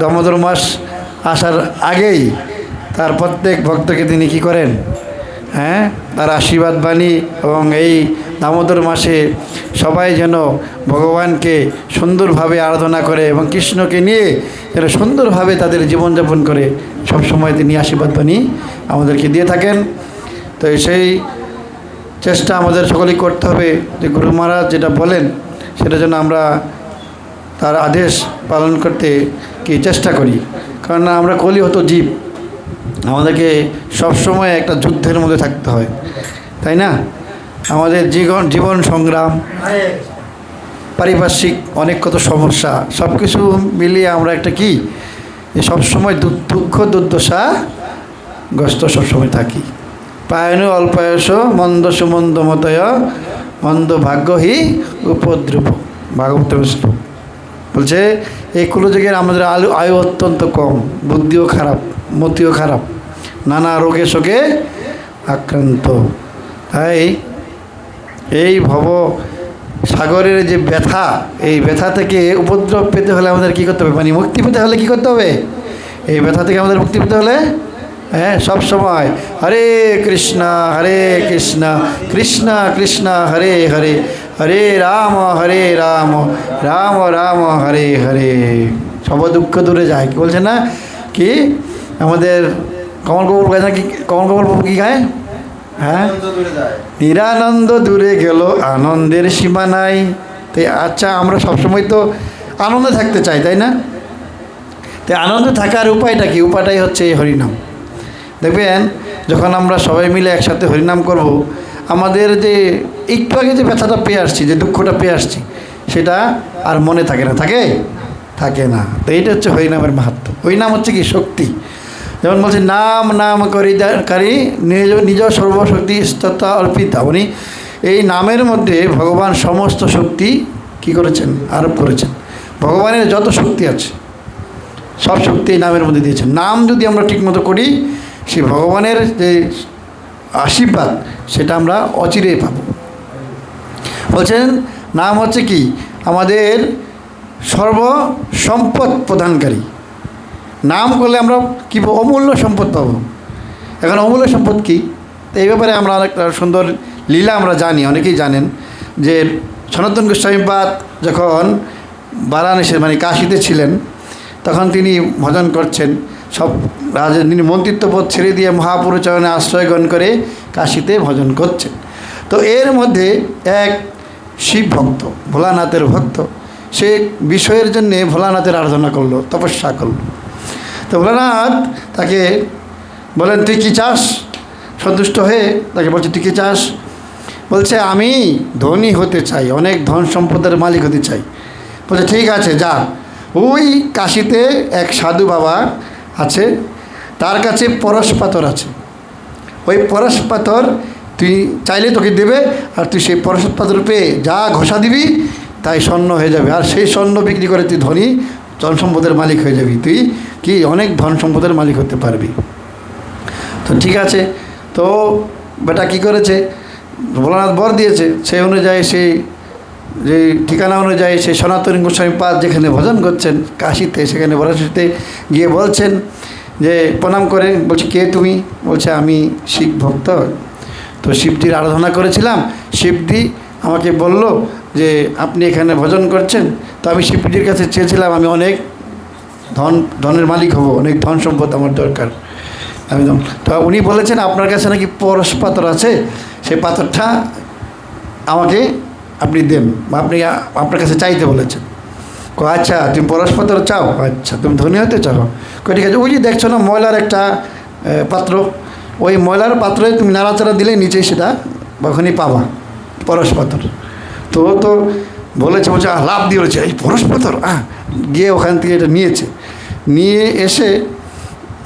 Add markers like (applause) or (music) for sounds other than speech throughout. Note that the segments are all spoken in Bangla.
দামোদর মাস আসার আগেই তার প্রত্যেক ভক্তকে তিনি কি করেন? হ্যাঁ? তার আশীর্বাদ বাণী এবং এই দামোদর মাসে সবাই যেন ভগবানকে সুন্দরভাবে আরাধনা করে এবং কৃষ্ণকে নিয়ে যেন সুন্দরভাবে তাদের জীবনযাপন করে সবসময় তিনি আশীর্বাদ বাণী আমাদেরকে দিয়ে থাকেন। তো সেই চেষ্টা আমাদের সকলেই করতে হবে যে গুরু মহারাজ যেটা বলেন সেটা যেন আমরা তার আদেশ পালন করতে কি চেষ্টা করি? কারণ আমরা কলি হতো জীব। আমাদেরকে সবসময় একটা যুদ্ধের মধ্যে থাকতে হয়। তাই না? আমাদের জীবন জীবন সংগ্রাম, পারিপার্শ্বিক অনেক কত সমস্যা সব কিছু মিলিয়ে আমরা একটা কি? সবসময় দুঃখ, দুর্দশা গ্রস্ত সবসময় থাকি। পায়নু অল্পায়স, মন্দ সুমন্দ মতয়, মন্দ ভাগ্যহি উপদ্রব, ভাগবত শ্লোক বলছে এই কুলযুগের আমাদের আলু, আয়ু অত্যন্ত কম, বুদ্ধিও খারাপ, মতিও খারাপ, নানা রোগে শোকে আক্রান্ত। তাই এই ভব সাগরের যে ব্যথা, এই ব্যথা থেকে উপদ্রব পেতে হলে আমাদের কী করতে হবে? মানে মুক্তি পেতে হলে কী করতে হবে? এই ব্যথা থেকে আমাদের মুক্তি পেতে হলে হ্যাঁ সব সময় হরে কৃষ্ণা, হরে কৃষ্ণ, কৃষ্ণা কৃষ্ণা, হরে হরে। হরে রাম হরে রাম রাম রাম, হরে হরে। সব দুঃখ দূরে যায়, কি বলছে না? কি? আমাদের কমল কবুল গায় না কি কমল বাবু কি গায়? হ্যাঁ? নিরানন্দ দূরে গেল, আনন্দের সীমা নাই। তাই আচ্ছা আমরা সবসময় তো আনন্দে থাকতে চাই, তাই না? তাই আনন্দে থাকার উপায়টা কি? উপায়টাই হচ্ছে এই হরিনাম। দেখবেন, যখন আমরা সবাই মিলে একসাথে হরিনাম করব আমাদের যে একটু আগে যে ব্যথাটা পেয়ে আসছি, যে দুঃখটা পেয়ে আসছি, সেটা আর মনে থাকে না, থাকে? থাকে না। তো এইটা হচ্ছে হরিনামের মাহাত্ম। হরিনাম হচ্ছে কি? শক্তি। যেমন বলছে, নাম নাম করি কারি নিজ নিজ সর্বশক্তি স্ততা অর্পিতা। উনি এই নামের মধ্যে ভগবান সমস্ত শক্তি কি করেছেন? আরোপ করেছেন। ভগবানের যত শক্তি আছে, সব শক্তি এই নামের মধ্যে দিয়েছেন। নাম যদি আমরা ঠিকমতো করি, সে ভগবানের যে আশীর্বাদ, সেটা আমরা অচিরেই পাব। বলছেন, নাম হচ্ছে কি? আমাদের সর্ব সম্পদ প্রদানকারী। নাম করলে আমরা কি অমূল্য সম্পদ পাবো। এখন অমূল্য সম্পদ কী? এই ব্যাপারে আমরা অনেক সুন্দর লীলা আমরা জানি, অনেকেই জানেন যে সনাতন গোস্বামীপাদ যখন বারাণসী মানে কাশিতে ছিলেন, তখন তিনি ভজন করছেন। সব রাজা পদ ছেড়ে দিয়ে মহাপুরুচরণে আশ্রয় গ্রহণ করে কাশিতে ভজন করছেন। তো এর মধ্যে এক শিব ভক্ত, ভোলানাথের ভক্ত, সে বিষয়ের জন্যে ভোলানাথের আরাধনা করল, তপস্যা করল। তো ভোলানাথ তাকে বলেন, তুই কী চাস? সন্তুষ্ট হয়ে তাকে বলছে, তুই কী চাস? বলছে, আমি ধনী হতে চাই, অনেক ধন সম্পদের মালিক হতে চাই। বলছে, ঠিক আছে, যা। ওই কাশিতে এক সাধু বাবা আছে, তার কাছে পরশ পাথর আছে। ওই পরশ পাথর তুই চাইলে তোকে দেবে, আর তুই সেই পরশ পাথর পেয়ে যা ঘষা দিবি, তাই স্বর্ণ হয়ে যাবে। আর সেই স্বর্ণ বিক্রি করে তুই ধনী ধন সম্পদের মালিক হয়ে যাবি। তুই কি অনেক ধন সম্পদের মালিক হতে পারবি। তো ঠিক আছে। তো বেটা কি করেছে? ভোলানাথ বর দিয়েছে। সেই অনুযায়ী সেই যে ঠিকানা অনুযায়ী সেই সনাতন গোস্বামী পাদ যেখানে ভজন করছেন, কাশিতে, সেখানে বরাশিতে গিয়ে বলছেন যে, প্রণাম করে, বলছে, কে তুমি? বলছে, আমি শিব ভক্ত। তো শিবজির আরাধনা করেছিলাম, শিবজি আমাকে বলল যে, আপনি এখানে ভজন করছেন? তো আমি শিবজির কাছে চেয়েছিলাম, আমি অনেক ধন, ধনের মালিক হব, অনেক ধন সম্পদ আমার দরকার। আমি তো তো উনি বলেছেন, আপনার কাছে নাকি পরশ পাথর আছে? সেই পাথরটা আমাকে আপনি দেন বা আপনি আপনার কাছে চাইতে বলেছেন। কো আচ্ছা তুমি পরশ পাথর চাও? আচ্ছা তুমি ধনী হতে চাও? কো ঠিক আছে, ওই যে দেখছ না, ময়লার একটা পাত্র? ওই ময়লার পাত্রে তুমি নাড়াচাড়া দিলে নিচেই সেটা ওখানেই পাবা পরশ পাথর তো তো বলেছে, বলছে লাভ দিয়ে বলেছে, এই পরশ পাথর আহ, গিয়ে ওখান থেকে এটা নিয়েছে। নিয়ে এসে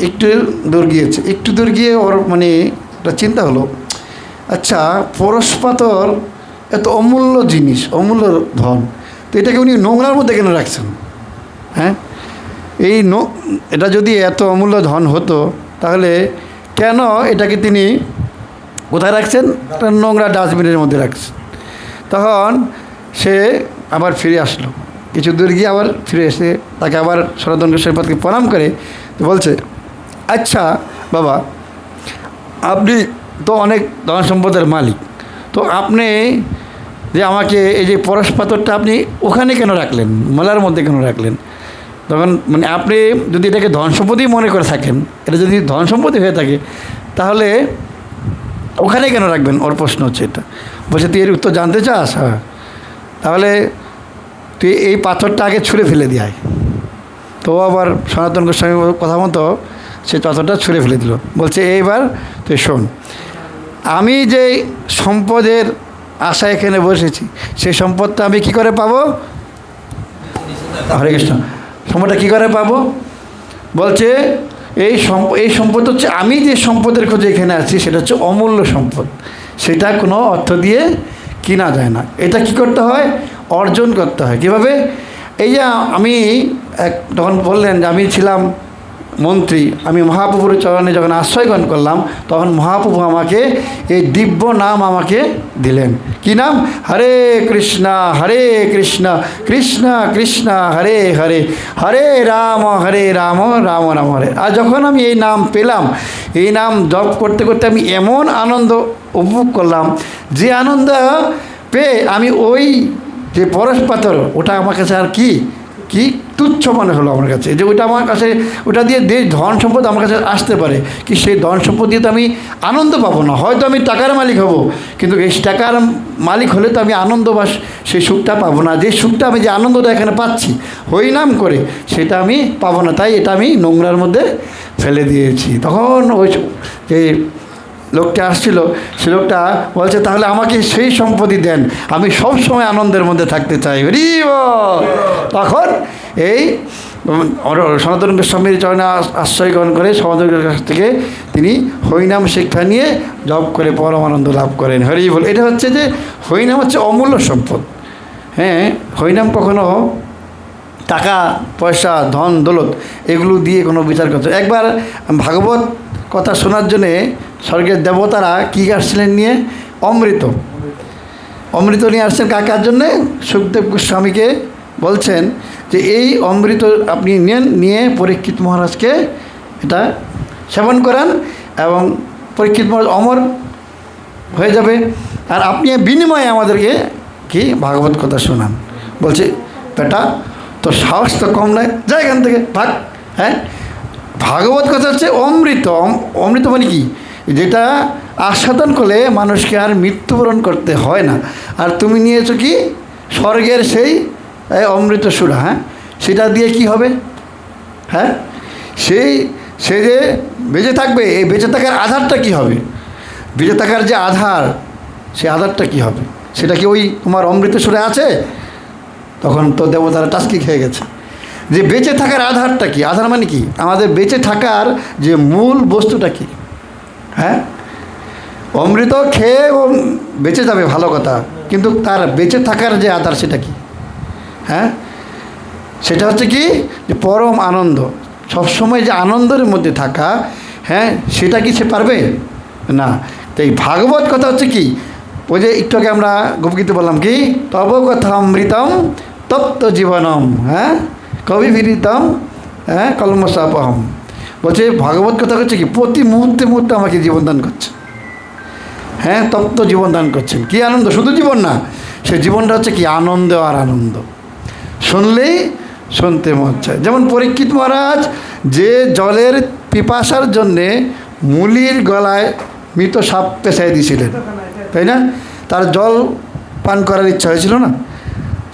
একটু দূর গিয়েছে। একটু দূর গিয়ে ওর মানে একটা চিন্তা হলো আচ্ছা পরশ পাথর এত অমূল্য জিনিস, অমূল্য ধন। তো এটাকে উনি নোংরার মধ্যে কেন রাখছেন? হ্যাঁ? এই নো এটা যদি এত অমূল্য ধন হতো, তাহলে কেন এটাকে তিনি কোথায় রাখছেন? নোংরা ডাস্টবিনের মধ্যে রাখছেন। তখন সে আবার ফিরে আসলো। কিছু দূর গিয়ে আবার ফিরে এসে তাকে আবার সনাতন গোস্বামীপাদকে প্রণাম করে বলছে আচ্ছা বাবা, আপনি তো অনেক ধন সম্পদের মালিক। তো আপনি যে আমাকে এই যে পরশ পাথরটা আপনি ওখানে কেন রাখলেন? মেলার মধ্যে কেন রাখলেন? তখন মানে আপনি যদি এটাকে ধন সম্পত্তি মনে করে থাকেন, এটা যদি ধন সম্পত্তি হয়ে থাকে, তাহলে ওখানে কেন রাখবেন? ওর প্রশ্ন হচ্ছে এটা। বলছে, তুই এর উত্তর জানতে চাস? হ্যাঁ। তাহলে তুই এই পাথরটা আগে ছুঁড়ে ফেলে দিয়ায় তো আবার সনাতন গোস্বামী কথা মতো সে পাথরটা ছুঁড়ে ফেলে দিল। বলছে, এইবার তুই শোন, আমি যে সম্পদের আশা এখানে বসেছি। সেই সম্পদটা আমি কি করে পাবো? হরে কৃষ্ণ। সম্পদটা কী করে পাবো? বলছে, এই সম্প এই সম্পদ হচ্ছে আমি যে সম্পদের খোঁজে এখানে আছি, সেটা হচ্ছে অমূল্য সম্পদ। সেটা কোনো অর্থ দিয়ে কিনা যায় না। এটা কি করতে হয়? অর্জন করতে হয়। কীভাবে? এই যে আমি এক তখন বললেন যে আমি ছিলাম মন্ত্রী, আমি মহাপ্রভুর চরণে যখন আশ্রয় গ্রহণ করলাম, তখন মহাপ্রভু আমাকে এই দিব্য নাম আমাকে দিলেন। কি নাম? হরে কৃষ্ণা, হরে কৃষ্ণ কৃষ্ণ কৃষ্ণ, হরে হরে হরে রাম হরে রাম রাম রাম, হরে। আর যখন আমি এই নাম পেলাম, এই নাম জপ করতে করতে আমি এমন আনন্দ উপভোগ করলাম, যে আনন্দ পেয়ে আমি ওই যে পরশ পাথর, ওটা আমার কাছে আর কি কি তুচ্ছ মনে হলো আমার কাছে যে ওইটা আমার কাছে ওটা দিয়ে দেশ ধন সম্পদ আমার কাছে আসতে পারে। কি সেই ধন সম্পদ দিয়ে তো আমি আনন্দ পাবো না। হয়তো আমি টাকার মালিক হব, কিন্তু এই টাকার মালিক হলে তো আমি আনন্দ বা সেই সুখটা পাবো না। যে সুখটা আমি যে আনন্দটা এখানে পাচ্ছি, হইনাম করে, সেটা আমি পাবো না। তাই এটা আমি নোংরার মধ্যে ফেলে দিয়েছি। তখন ওই যে লোকটা আসছিল, সে লোকটা বলছে, তাহলে আমাকে সেই সম্পত্তি দেন। আমি সব সময় আনন্দের মধ্যে থাকতে চাই। হরি। তখন এই সনাতন গোস্বামীর চরণে আশ্রয় গ্রহণ করে সমাজের কাছ থেকে তিনি হরিনাম শিক্ষা নিয়ে জব করে পরম আনন্দ লাভ করেন। হরি বল, এটা হচ্ছে যে হরিনাম হচ্ছে অমূল্য সম্পদ। হ্যাঁ হরিনাম কখনো টাকা, পয়সা, ধন, দৌলত এগুলো দিয়ে কোনো বিচার করতে একবার ভাগবত কথা শোনার জন্যে স্বর্গের দেবতারা কী আসছিলেন নিয়ে? অমৃত। অমৃত নিয়ে আসছেন কাকার জন্যে? সুখদেব গোস্বামীকে বলছেন যে এই অমৃত আপনি নেন নিয়ে পরীক্ষিত মহারাজকে এটা সেবন করান এবং পরীক্ষিত মহারাজ অমর হয়ে যাবে। আর আপনি বিনিময়ে আমাদেরকে কি ভাগবত কথা শোনান। বলছে, বেটা তো সাহস তো কম নয়, যা এখান থেকে, ভাগ হ্যাঁ? ভাগবত কথা হচ্ছে অমৃত, অম- অমৃত মানে কি? যেটা আস্বাদন করলে মানুষকে আর মৃত্যুবরণ করতে হয় না। আর তুমি নিয়েছো কি? স্বর্গের সেই অমৃত সুরা হ্যাঁ? সেটা দিয়ে কি হবে? হ্যাঁ? সেই, সে যে বেঁচে থাকবে, এই বেঁচে থাকার আধারটা কি হবে? বেঁচে থাকার যে আধার সেই আধারটা কি হবে? সেটা কি ওই তোমার অমৃত সুরে আছে? তখন তো দেবতারা টাস্কি খেয়ে গেছে। যে বেঁচে থাকার আধারটা কি? আধার মানে কি? আমাদের বেঁচে থাকার যে মূল বস্তুটা কি? হ্যাঁ? অমৃত খেয়ে বেঁচে যাবে, ভালো কথা। কিন্তু তার বেঁচে থাকার যে আধার, সেটা কি? হ্যাঁ? সেটা হচ্ছে কি? যে পরম আনন্দ। সবসময় যে আনন্দের মধ্যে থাকা হ্যাঁ সেটা কি সে পারবে? না। তো এই ভাগবত কথা হচ্ছে কি? ওই যে একটু আগে আমরা গোপগীতে বললাম কি? তব কথা অমৃতম তপ্ত জীবনম হ্যাঁ? কবি বিরিতম হ্যাঁ কলমসাপহম বলছে ভাগবত কথা হচ্ছে কি? প্রতি মুহূর্তে মুহূর্তে আমাকে জীবন দান করছে। হ্যাঁ তপ্ত জীবন দান করছেন। কি আনন্দ? শুধু জীবন না, সে জীবনটা হচ্ছে কি? আনন্দ আর আনন্দ। শুনলেই শুনতে মন চায়। যেমন পরীক্ষিত মহারাজ যে জলের পিপাসার জন্যে মুলির গলায় মৃত সাপ পেঁচাই দিয়েছিলেন তাই না? তার জল পান করার ইচ্ছা হয়েছিল না?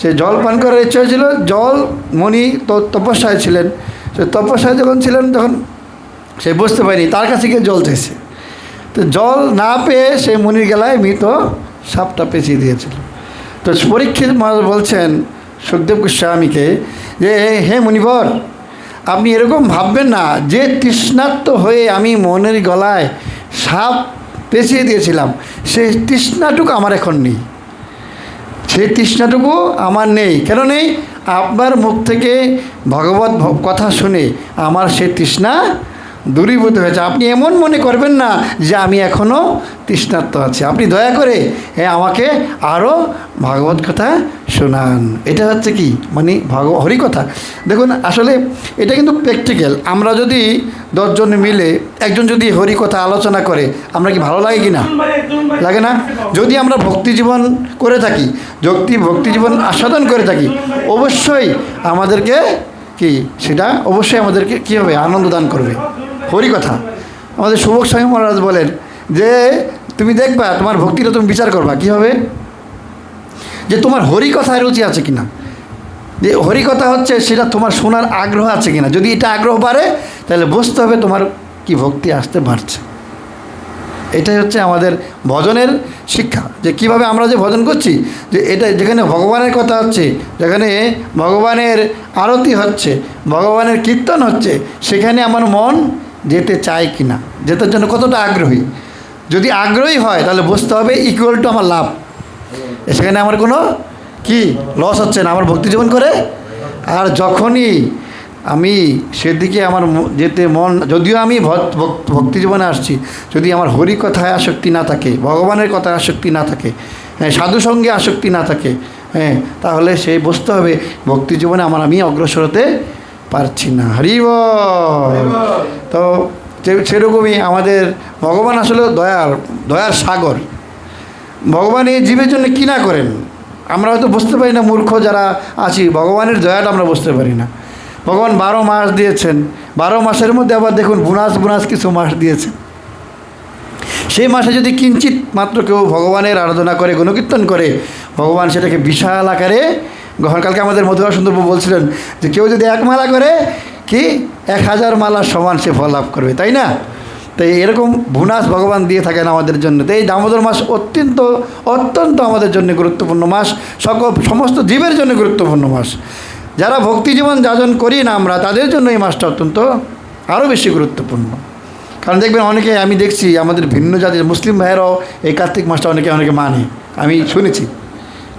সে জল পান করার ইচ্ছা হয়েছিল, জল মণি তপস্যায় ছিলেন। সে তপস্যায় যখন ছিলেন তখন সে বুঝতে পারেনি, তার কাছে গিয়ে জল চাইছে। তো জল না পেয়ে সে মনির গেলায় মৃত সাপটা পেঁচিয়ে দিয়েছিল। তো পরীক্ষিত মহারাজ বলছেন সুখদেব গোস্বামীকে যে, হে মুনিবর, আপনি এরকম ভাববেন না। যে তৃষ্ণার্ত হয়ে আমি মনের গলায় সাপ পেঁচিয়ে দিয়েছিলাম সেই তৃষ্ণাটুকু আমার এখন নেই। সেই তৃষ্ণাটুকু আমার নেই। কেন নেই? আপনার মুখ থেকে ভগবত কথা শুনে আমার সেই তৃষ্ণা দূরীভূত হয়েছে। আপনি এমন মনে করবেন না যে আমি এখনও তৃষ্ণার্ত আছি। আপনি দয়া করে হ্যাঁ আমাকে আরও ভাগবত কথা শোনান। এটা হচ্ছে কি? মানে ভগ হরিকথা দেখুন, আসলে এটা কিন্তু প্র্যাকটিক্যাল আমরা যদি দশজন মিলে একজন যদি হরিকথা আলোচনা করে, আমরা কি ভালো লাগে কি না লাগে না? যদি আমরা ভক্তি জীবন করে থাকি ভক্তি ভক্তি জীবন আস্বাদন করে থাকি, অবশ্যই আমাদেরকে কি? সেটা অবশ্যই আমাদেরকে কী হবে? আনন্দ দান করবে। হরিকথা আমাদের সুভোগ স্বামী মহারাজ বলেন যে, তুমি দেখবা, তোমার ভক্তিটা তুমি বিচার করবা, কী হবে? যে, তোমার হরিকথায় রুচি আছে কিনা? যে হরিকথা হচ্ছে সেটা তোমার শোনার আগ্রহ আছে কিনা? যদি এটা আগ্রহ বাড়ে, তাহলে বুঝতে হবে তোমার কি ভক্তি আসতে বাড়ছে। এটাই হচ্ছে আমাদের ভজনের শিক্ষা। যে, কীভাবে আমরা যে ভজন করছি, যে, এটা যেখানে ভগবানের কথা হচ্ছে, যেখানে ভগবানের আরতি হচ্ছে, ভগবানের কীর্তন হচ্ছে, সেখানে আমার মন যেতে চায় কি না যেটার জন্য কতটা আগ্রহী। যদি আগ্রহী হয়, তাহলে বুঝতে হবে ইকুয়াল টু আমার লাভ। সেখানে আমার কোনো কি লস হচ্ছে না, আমার ভক্তি জীবন করে। আর যখনই আমি সেদিকে আমার যেতে মন, যদিও আমি ভক- ভক- ভক্তি জীবনে আসছি, যদি আমার হরি কথায় আসক্তি না থাকে, ভগবানের কথায় আসক্তি না থাকে হ্যাঁ সাধু সঙ্গে আসক্তি না থাকে হ্যাঁ তাহলে সেই বুঝতে হবে ভক্তি জীবনে আমার, আমি অগ্রসর হতে পারছি না। হরি বল। তো সেরকমই আমাদের ভগবান আসলে দয়ার দয়ার সাগর। ভগবান এই জীবের জন্য কী না করেন? আমরা হয়তো বুঝতে পারি না, মূর্খ যারা আছি, ভগবানের দয়াটা আমরা বুঝতে পারি না। ভগবান বারো মাস দিয়েছেন। বারো মাসের মধ্যে আবার দেখুন বুনাস বুনাস কিছু মাস দিয়েছেন। সেই মাসে যদি কিঞ্চিত মাত্র কেউ ভগবানের আরাধনা করে, গুণকীর্তন করে, ভগবান সেটাকে বিশাল আকারে গ্রহণ কালকে আমাদের মধুরা সুন্দর বলছিলেন যে কেউ যদি এক মালা করে, কি? এক হাজার মালার সমান সে ফল লাভ করবে, তাই না? তাই এরকম ভুনাস ভগবান দিয়ে থাকেন আমাদের জন্য। তো এই দামোদর মাস অত্যন্ত অত্যন্ত আমাদের জন্য গুরুত্বপূর্ণ মাস। সকল, সমস্ত জীবের জন্য গুরুত্বপূর্ণ মাস। যারা ভক্তি জীবন যাজন করি না আমরা, তাদের জন্য এই মাসটা অত্যন্ত আরও বেশি গুরুত্বপূর্ণ। কারণ দেখবেন অনেকে আমি দেখছি, আমাদের ভিন্ন জাতির মুসলিম ভাইয়েরাও এই কার্তিক মাসটা অনেকে অনেকে মানে। আমি শুনেছি।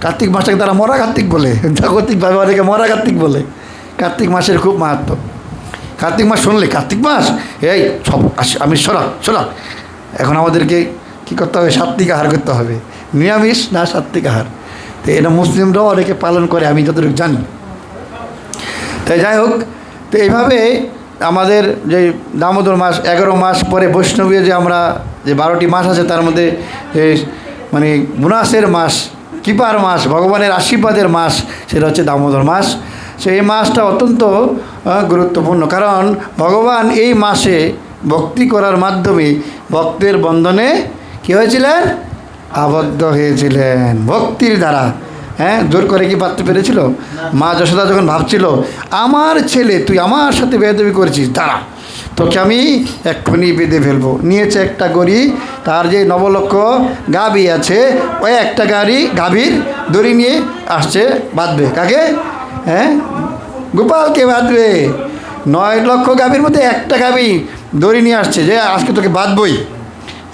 কার্তিক মাসটাকে তারা মরা কার্তিক বলে। জাগতিকভাবে অনেকে মরা কার্তিক বলে। কার্তিক মাসের খুব মাহাত্ম। কার্তিক মাস শুনলে, কার্তিক মাস? এই, সব আমি সরা সরা। এখন আমাদেরকে কী করতে হবে? সাত্বিক আহার করতে হবে। নিরামিষ না সাত্বিক আহার? তো এটা মুসলিমরাও অনেকে পালন করে, আমি যতটুকু জানি। তাই যাই হোক, তো এইভাবে আমাদের যে দামোদর মাস, এগারো মাস পরে বৈষ্ণবীয় যে আমরা যে বারোটি মাস আছে, তার মধ্যে মানে মুনাসের মাস কৃপার মাস, ভগবানের আশীর্বাদের মাস, সেটা হচ্ছে দামোদর মাস। সেই মাসটা অত্যন্ত গুরুত্বপূর্ণ। কারণ ভগবান এই মাসে ভক্তি করার মাধ্যমে ভক্তের বন্ধনে কী হয়েছিলেন? আবদ্ধ হয়েছিলেন, ভক্তির দ্বারা। হ্যাঁ জোর করে কি পারতে পেরেছিল? মা যশোদা যখন ভাবছিল, আমার ছেলে, তুই আমার সাথে বেদবি করেছিস, দাঁড়া। তোকে আমি এক্ষুনি বেঁধে ফেলব। নিয়েছে একটা গড়ি, তার যে নবলক্ষ গাবি আছে, ওই একটা গাড়ি গাভীর দড়ি নিয়ে আসছে, বাঁধবে। কাকে? হ্যাঁ? গোপালকে বাঁধবে। নয় লক্ষ গাভীর মধ্যে একটা গাভী দড়ি নিয়ে আসছে, যে আজকে তোকে বাঁধবই।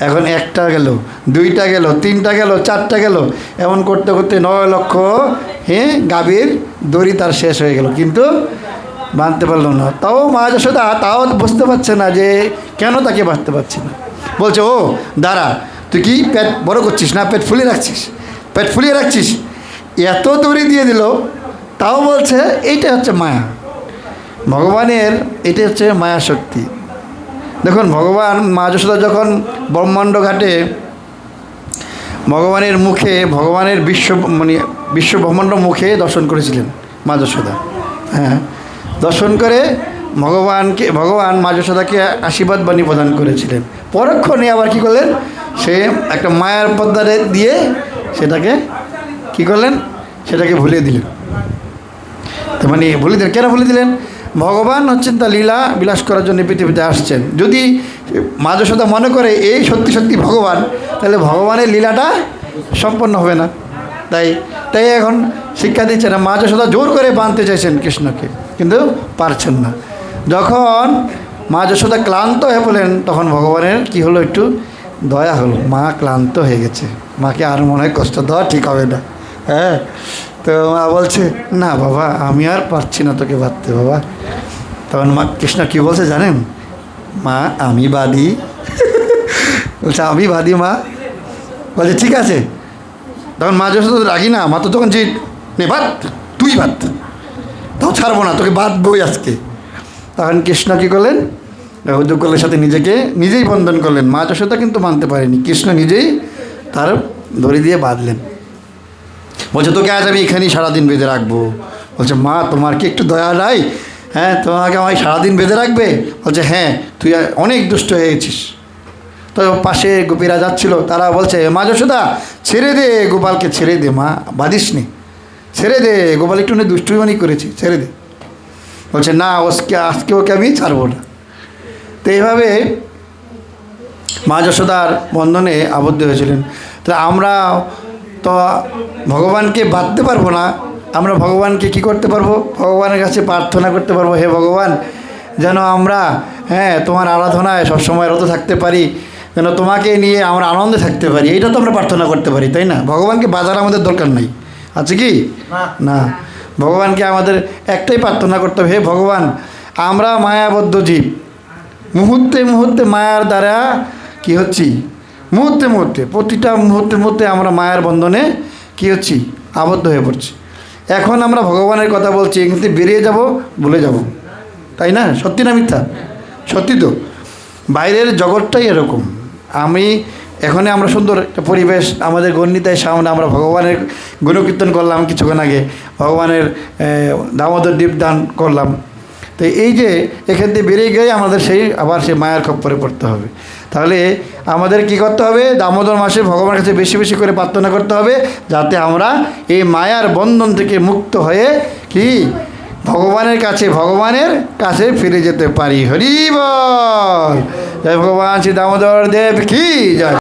এখন একটা গেল, দুইটা গেল, তিনটা গেল, চারটা গেল। এমন করতে করতে নয় লক্ষ হ্যাঁ গাভীর দড়ি তার শেষ হয়ে গেল। কিন্তু বাঁধতে পারল না। তাও মা যশোদা তাও বুঝতে পারছে না যে কেন তাকে বাঁধতে পারছে না। বলছে, ও, দাঁড়া, তুই কি পেট বড় করছিস না পেট ফুলিয়ে রাখছিস? পেট ফুলিয়ে রাখছিস? এত দড়ি দিয়ে দিল, তাও বলছে এইটা হচ্ছে মায়া। ভগবানের এটা হচ্ছে মায়া শক্তি। দেখুন, ভগবান মা যশোদা যখন ব্রহ্মাণ্ড ঘাটে ভগবানের মুখে, ভগবানের বিশ্ব মানে বিশ্ব ব্রহ্মাণ্ড মুখে দর্শন করেছিলেন মা যশোদা হ্যাঁ। দর্শন করে ভগবানকে, ভগবান মা যশোদাকে আশীর্বাদ বাণী প্রদান করেছিলেন। পরক্ষণে আবার কি করলেন? সে একটা মায়ার পদ্মারে দিয়ে সেটাকে কি করলেন? সেটাকে ভুলিয়ে দিলেন। তো মানে বলে দিলেন। কেন ভুলে দিলেন? ভগবান হচ্ছেন তা লীলা বিলাস করার জন্য পৃথিবীতে আসছেন। যদি মা যশোদা মনে করে এই সত্যি সত্যি ভগবান, তাহলে ভগবানের লীলাটা সম্পন্ন হবে না। তাই তাই এখন শিক্ষা দিচ্ছে না। মা যশোদা জোর করে বাঁধতে চাইছেন কৃষ্ণকে, কিন্তু পারছেন না। যখন মা যশোদা ক্লান্ত হয়ে পড়লেন, তখন ভগবানের কি হলো একটু দয়া হলো। মা ক্লান্ত হয়ে গেছে। মাকে আর মনে হয় কষ্ট দেওয়া ঠিক হবে না। হ্যাঁ তো মা বলছে, না বাবা, আমি আর পারছি না তোকে বাঁধতে বাবা। তখন মা কৃষ্ণ কী বলছে জানেন? মা, আমি বাদী (laughs) বলছে, আমি বাদী মা? বলছে, ঠিক আছে। তখন মা যশোদা তো রাগি না, মা তো তখন যে, নে ভাত, তুই ভাত, তাও ছাড়বো না, তোকে বাঁধবই আজকে। তখন কৃষ্ণ কী করলেন? উদ্যোগলের সাথে নিজেকে, নিজেই বন্ধন করলেন। মা যশোদা কিন্তু মানতে পারেনি। কৃষ্ণ নিজেই তার দড়ি দিয়ে বাঁধলেন। বলছে, তোকে আজ আমি এখানেই সারাদিন বেঁধে রাখব। বলছে, মা, তোমার কি একটু দয়া নাই? হ্যাঁ তোমাকে আমায় সারাদিন বেঁধে রাখবে? বলছে হ্যাঁ তুই অনেক দুষ্ট হয়ে গেছিস। তো পাশে গোপীরা যাচ্ছিল, তারা বলছে, মা যশোদা, ছেড়ে দে গোপালকে, ছেড়ে দে, মা বাদিস নি ছেড়ে দে, গোপাল একটু দুষ্টুমানি করেছে, ছেড়ে দে। বলছে, না ওকে আজকে ওকে আমি ছাড়বো না। তো এইভাবে মা যশোদার বন্ধনে আবদ্ধ হয়েছিলেন। তো আমরা তো ভগবানকে বাঁধতে পারব না, আমরা ভগবানকে কি করতে পারব? ভগবানের কাছে প্রার্থনা করতে পারব, হে ভগবান, যেন আমরা হ্যাঁ তোমার আরাধনায় সবসময় রত থাকতে পারি যেন তোমাকে নিয়ে আমরা আনন্দে থাকতে পারি। এইটা তো আমরা প্রার্থনা করতে পারি তাই না? ভগবানকে বাজার আমাদের দরকার নাই। আছে কি? না। ভগবানকে আমাদের একটাই প্রার্থনা করতে হবে হে ভগবান আমরা মায়াবদ্ধ জীব। মুহূর্তে মুহূর্তে মায়ার দ্বারা কি হচ্ছি? মুহূর্তে মুহূর্তে প্রতিটা মুহূর্তে মুহূর্তে আমরা মায়ার বন্ধনে কি হচ্ছি? আবদ্ধ হয়ে পড়ছি। এখন আমরা ভগবানের কথা বলছি কিন্তু বেরিয়ে যাব ভুলে যাব। তাই না? সত্যি না মিথ্যা? সত্যি তো। বাইরের জগৎটাই এরকম। আমি এখানে আমরা সুন্দর একটা পরিবেশ, আমাদের গণ্ডিতায় সামনে আমরা ভগবানের গুণকীর্তন করলাম কিছুক্ষণ আগে, ভগবানের দামোদর দীপদান করলাম। তো এই যে এখান থেকে বেরিয়ে গিয়ে আমাদের সেই, আবার সেই মায়ার খপ্পরে পড়তে হবে। তাহলে আমাদের কি করতে হবে? দামোদর মাসে ভগবানের কাছে বেশি বেশি করে প্রার্থনা করতে হবে, যাতে আমরা এই মায়ার বন্ধন থেকে মুক্ত হয়ে কি ভগবানের কাছে ভগবানের কাছে ফিরে যেতে পারি। হরি বল। জয় ভগবান শ্রী দামোদর দেব কি জয়।